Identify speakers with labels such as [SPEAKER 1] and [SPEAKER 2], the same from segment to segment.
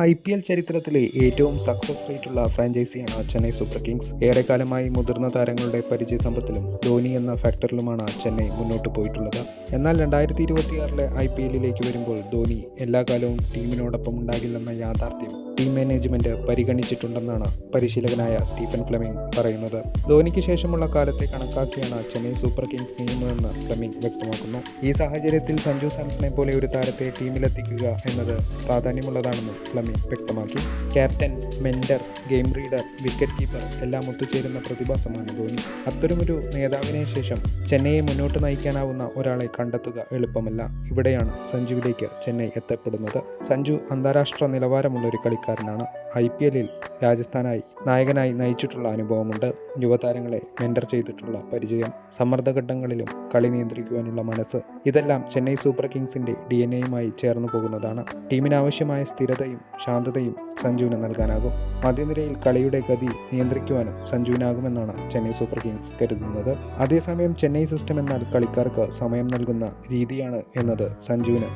[SPEAKER 1] I P L ചരിത്രത്തിലെ ഏറ്റവും success റേറ്റുള്ള ഫ്രാഞ്ചൈസിയാണ് ചെന്നൈ സൂപ്പർ കിങ്സ്. ഏറെക്കാലമായി മുതിർന്ന താരങ്ങളുടെ പരിചയ സമ്പത്തിലും ധോനി എന്ന ഫാക്ടറിലുമാണ് ചെന്നൈ മുന്നോട്ട് പോയിട്ടുള്ളത്. എന്നാൽ രണ്ടായിരത്തി ഇരുപത്തിയാറിലെ ഐ പി എല്ലിലേക്ക് വരുമ്പോൾ ധോനി എല്ലാ കാലവും ടീമിനോടൊപ്പം ഉണ്ടാകില്ലെന്ന യാഥാർത്ഥ്യം ടീം മാനേജ്മെന്റ് പരിഗണിച്ചിട്ടുണ്ടെന്നാണ് പരിശീലകനായ സ്റ്റീഫൻ ഫ്ലെമിംഗ് പറയുന്നത്. ധോനിക്ക് ശേഷമുള്ള കാലത്തെ കണക്കാക്കിയാണ് ചെന്നൈ സൂപ്പർ കിങ്സ് നീങ്ങുന്നതെന്ന് ഫ്ലെമിംഗ് വ്യക്തമാക്കുന്നു. ഈ സാഹചര്യത്തിൽ സഞ്ജു സാംസണെ പോലെ ഒരു താരത്തെ ടീമിലെത്തിക്കുക എന്നത് പ്രാധാന്യമുള്ളതാണെന്നും ഫ്ലെമിംഗ് വ്യക്തമാക്കി. Captain mentor game reader wicket keeper എല്ലാം ഒത്തുചേരുന്ന പ്രതിഭാസമാണ് ധോനി അത്തരമൊരു നേതാവിനെ ശേഷം ചെന്നൈയെ മുന്നോട്ട് നയിക്കാനാവുന്ന ഒരാളെ കണ്ടെത്തുക എളുപ്പമല്ല. ഇവിടെയാണ് സഞ്ജുവിലേക്ക് ചെന്നൈ എത്തപ്പെടുന്നത്. സഞ്ജു അന്താരാഷ്ട്ര നിലവാരമുള്ള ഒരു കളിക്കാരനാണ് ഐ പി എല്ലിൽ രാജസ്ഥാനായി നായകനായി നയിച്ചിട്ടുള്ള അനുഭവമുണ്ട്. യുവതാരങ്ങളെ മെന്റർ ചെയ്തിട്ടുള്ള പരിചയം സമ്മർദ്ദഘട്ടങ്ങളിലും കളി നിയന്ത്രിക്കുവാനുള്ള മനസ്സ് ഇതെല്ലാം ചെന്നൈ സൂപ്പർ കിങ്സിന്റെ ഡി എൻ എയുമായി ചേർന്നു പോകുന്നതാണ്. ടീമിനാവശ്യമായ സ്ഥിരതയും ശാന്തതയും സഞ്ജുവിന് നൽകാനാകും. മധ്യനിരയിൽ കളിയുടെ ഗതി നിയന്ത്രിക്കുവാനും സഞ്ജുവിനാകുമെന്നാണ് ചെന്നൈ സൂപ്പർ കിങ്സ് കരുതുന്നത്. അതേസമയം ചെന്നൈ സിസ്റ്റം എന്നാൽ കളിക്കാർക്ക് സമയം നൽകുന്ന രീതിയാണ് എന്നത് സഞ്ജുവിന്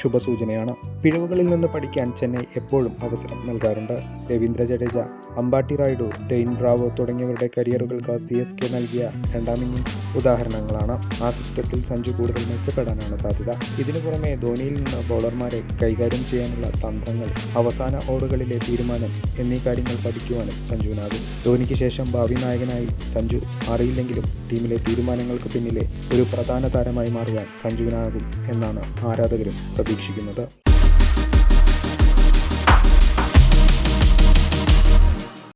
[SPEAKER 1] ശുഭസൂചനയാണ്. പിഴവുകളിൽ നിന്ന് പഠിക്കാൻ ചെന്നൈ എപ്പോഴും അവസരം നൽകാറുണ്ട്. രവീന്ദ്ര ജഡേജ അമ്പാട്ടി റായിഡു ഡെയിൻ ബ്രാവോ തുടങ്ങിയവരുടെ കരിയറുകൾക്ക് സി എസ് കെ നൽകിയ രണ്ടാം ഇന്നിംഗ് ഉദാഹരണങ്ങളാണ്. ആ സിസ്റ്റത്തിൽ സഞ്ജു കൂടുതൽ മെച്ചപ്പെടാനാണ് സാധ്യത. ഇതിനു പുറമെ ധോനിയിൽ നിന്ന് ബൗളർമാരെ കൈകാര്യം ചെയ്യാനുള്ള തന്ത്രങ്ങൾ അവസാന ഓവറുകളിലെ തീരുമാനം എന്നീ കാര്യങ്ങൾ പഠിക്കുവാനും സഞ്ജുവിനാകും. ധോനിക്ക് ശേഷം ഭാവി നായകനായി സഞ്ജു അറിയില്ലെങ്കിലും ടീമിലെ തീരുമാനങ്ങൾക്ക് പിന്നിലെ ഒരു പ്രധാന താരമായി മാറുവാൻ സഞ്ജുവിനാകും എന്നാണ് ആരാധകരും പ്രതീക്ഷിക്കുന്നത്.